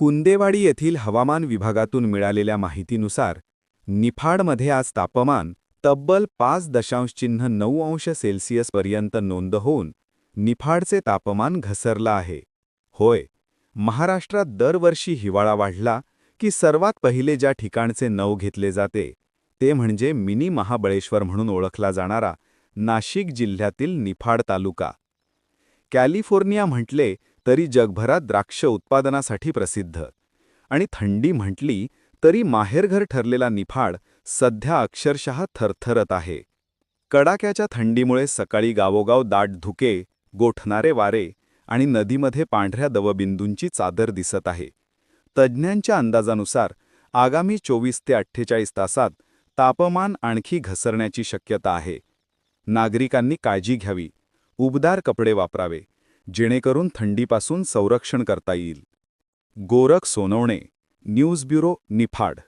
कुंदेवाडी येथील हवामान विभागातून मिळालेल्या माहितीनुसार निफाडमध्ये आज तापमान तब्बल पाच दशांश चिन्ह नऊ अंश सेल्सिअसपर्यंत नोंद होऊन निफाडचे तापमान घसरलं आहे. होय महाराष्ट्रात दरवर्षी हिवाळा वाढला की सर्वात पहिले ज्या ठिकाणचे नव घेतले जाते ते म्हणजे मिनी महाबळेश्वर म्हणून ओळखला जाणारा नाशिक जिल्ह्यातील निफाड तालुका. कॅलिफोर्निया म्हटले तरी जगभरात द्राक्ष उत्पादनासाठी प्रसिद्ध. आणि थंडी म्हटली तरी माहेरघर ठरलेला निफाड सध्या अक्षरशः थरथरत आहे. कडाक्याच्या थंडीमुळे सकाळी गावोगाव दाट धुके गोठणारे वारे आणि नदीमध्ये पांढऱ्या दवबिंदूंची चादर दिसत आहे. तज्ज्ञांच्या अंदाजानुसार आगामी चोवीस ते अठ्ठेचाळीस तासात तापमान आणखी घसरण्याची शक्यता आहे. नागरिकांनी काळजी घ्यावी. उबदार कपडे वापरावे. जेणेकरून थंडीपासून संरक्षण करता येईल. Gorakh Sonawane news bureau Niphad.